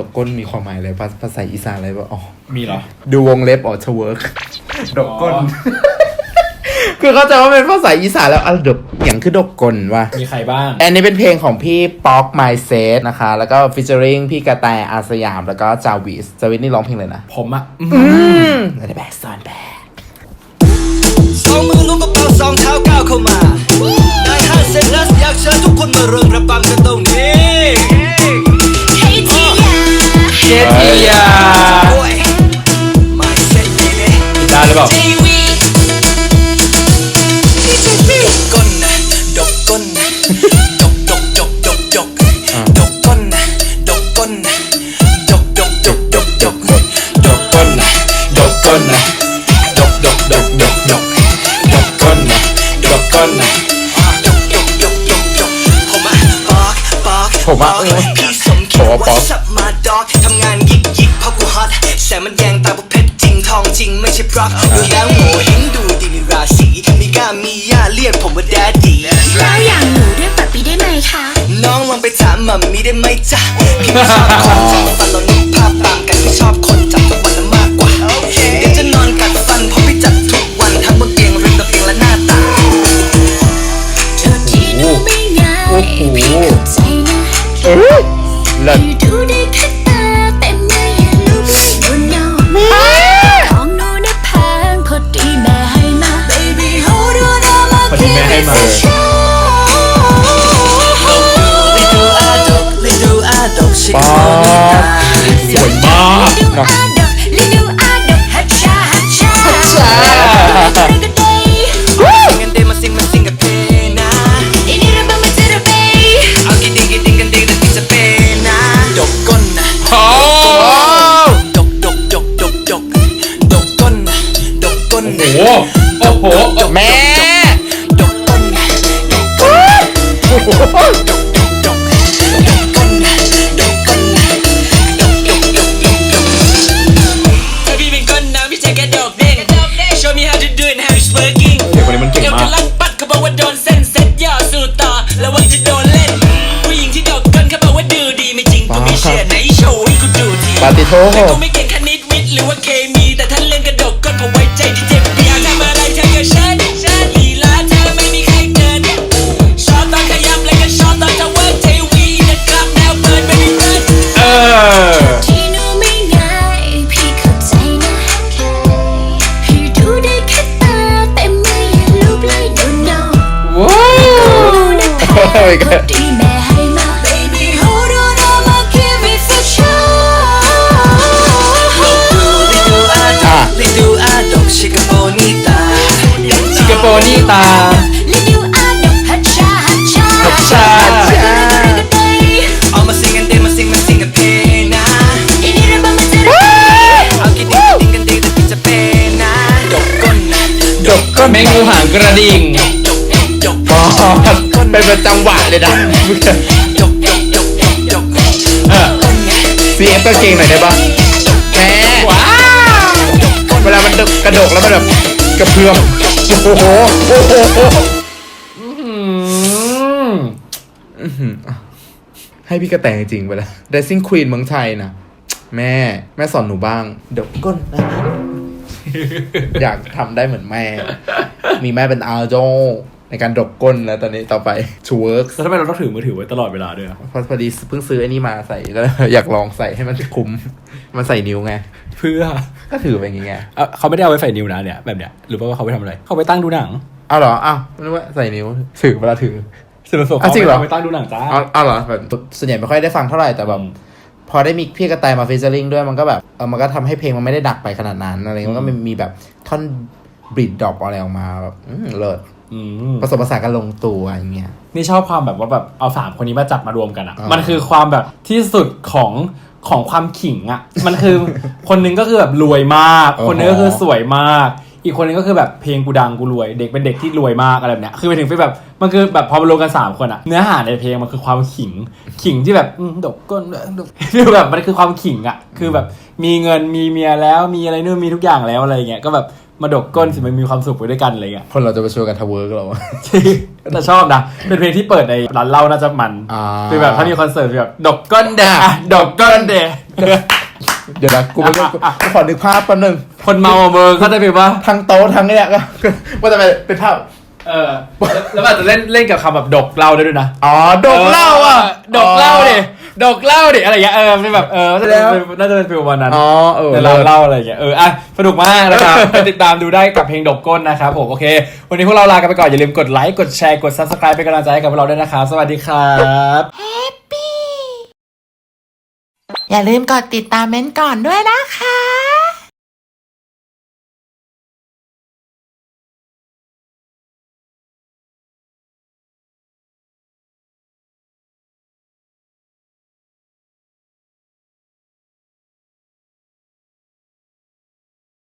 ดกก้นมีความหมายอะไรภาภาษาอีสานอะไรบ้างอ๋อ มีเหรอ ดูวงเล็บอ๋อชเวิร์กดกก้นอ๋อคือเข้าใจว่าเป็นภาษาอีสานแล้วอะดกอย่างคือดกกลว่ะ มีใครบ้าง อันนี้เป็นเพลงของพี่ป๊อกไมเซตนะคะ แล้วก็ฟิชเจอริงพี่กระแตอาสยาม แล้วก็จาวิสจาวิสนี่ร้องเพลงเลยนะ ผมอะอืมอืมอะ รือเปล่าทีวีดกก้นนะดกก้นนะดกดกดกดกดกดกก้นนะดกก้นนะดกดกดกดกดกดกก้นนะดกก้นนะดกดกดกดกดกดกก้นนะดกก้นนะดกดกดกดกดกผมอะปอกปอกผมอะปกเออพี่สมคิดผมอะปอว่ากสับมาดอกทำงานยิกยิกเพราะกูฮอตแสงมันแยงตาพวกเพชร จริงทองจริงไม่ใช่พร็อพดูแล้วโง่เห็นดูดีมีราศีมีกล้ามีย่าเรียกผมว่าแดดดี้แล้วอย่างหนูเรียกแบบปีได้ไหมคะ น้องลองไปถามมัมมี่ได้ไหมจ๊ะพี่ไม่ชอบคนจับฟันเรานึกภาพตามกันพี่ชอบคนจับทุกวันละมากกว่าเดี๋ยวจะนอนกัดฟันเพราะพี่จับทุกวันทั้งบนเตียงริมระเบียงและหน้าต่างเธอที่หนูไม่ง่ายพี่เข้าใจนะเออเลิศ แม่ให้มาลิดูอาดกลิดูอาดกชิคป๊อโกนิตาสวยมากลิดู ปาติโทแต่กูไม่เก่งคณิตวิทย์หรือว่าเคมีามาเจอเอากินดิงกันดิงแต่พี่จะเป็นนะดกก้นนะดกก้นแมงงูหางกระดิ่งดกดกป๊ อเป็นประจำหวะเลยนะเออซีเอฟก็เก่งหน่อยได้ปะแม่ว้าวเวลามันกระโดกแล้วมันแบบกระเพื่อมโอ้โหโอ้โหให้พี่กระแตจริงไปแล้ว Dancing Queen เมืองไทยนะแม่ แม่สอนหนูบ้าง เดี๋ยวก้นนะอยากทำได้เหมือนแม่ มีแม่เป็นอาโจ ในการดกก้นแล้วตอนนี้ต่อไปชูเวิร์กแล้วทำไมเราต้องถือมือถือไว้ตลอดเวลาด้วยอะพอพอดีเพิ่งซื้อไอ้นี่มาใส่ก็เลยอยากลองใส่ให้มันคุ้ม มันใส่นิ้วไง เพื่อก็ถือไปอย่างเงี้ยเอ่อเขาไม่ได้เอาไว้ใส่นิ้วนะเนี่ยแบบเนี้ยหรือว่าเขาไปทำอะไร เขาไปตั้งดูหนังเอาเหรออ้าวนึกว่าใส่นิ้วถือเวลาถือส่วนผสมอะจริงเหรอาไปตั้งดูหนังจ้าเอาเอาเหรอแบบส่วนใหญ่ไม่ค่อยได้ฟังเท่าไหร่แต่แบบอืมพอได้มีพี่กระแตมาฟีเจอริงด้วยมันก็แบบเออมันก็ทำให้เพลงมันไม่ได้ดักไปขนาดนั้นอะไรเงี้ยมันก็มีมีแบบท่อน บริดดรอปอะไรออกมาแบบอืมเลิศอืมผสมผสานกันลงตัวอย่างเงี้ยนี่ชอบความแบบว่าแบบเอาสามคนนี้มาจับมารวมกันอะอ่ามัมันคือความแบบที่สุดของของความขิงอะ มันคือคนหนึงก็คือแบบรวยมาก คนหนึงก็คือสวยมาก อีกคนนึงก็คือแบบเพลงกูดังกูรวย เด็กเป็นเด็กที่รวยมากอะไรแบบเนี้ยคือไปถึงฟีลแบบมันคือแบบพอมารวมกันสามคนอะเนื้อหาในเพลงมันคือความขิง ขิงที่แบบอืมดกก้นดกคือแบบมันคือความขิงอะคือแบบมีเงินมีเมียแล้วมีอะไรนู่นมีทุกอย่างแล้วอะไรเงี้ยก็แบบ มาดกก้นสิมันมีความสุขไปด้วยกันอะไรเงี้ยคนเราจะไปช่วยกันทาวเวิร์กเราแต่ชอบนะ เป็นเพลงที่เปิดในร้านเหล้าน่าจะมันอ่าคือแบบถ้ามีคอนเสิร์ตแบบดกก้นเดะดกก้นเดะเดี๋ยวนะกูไม่ได้กูกูขอนึกภาพแป๊บนึงคนเมาอะเมืองเข้าใจผิดปะทั้งโต๊ะทั้งเนี่ยก็ว่าจะไปเป็นภาพเออแล้วแล้วอาจจะเล่นเล่นกับคำแบบดกเหล้าได้ด้วยนะ อ๋อ ดกเหล้าอะ ดกเหล้าดิ ดกเหล้าดิอะไรอย่างเงี้ยเออเป็นแบบเออน่าจะแล้วเป็นน่าจะเป็นฟิลวันนั้นอ๋อเออในร้านเหล้าอะไรอย่างเงี้ยเอออะสนุกมากนะครับไปติดตามดูได้กับเพลงดกก้นนะครับผมโอเค วันนี้พวกเราลากันไปก่อนอย่าลืมกดไลค์กดแชร์กด subscribe เป็นกำลังใจให้กับพวกเราด้วยนะครับสวัสดีครับอย่าลืมกดติดตามเม้นท์ก่อนด้วยนะคะ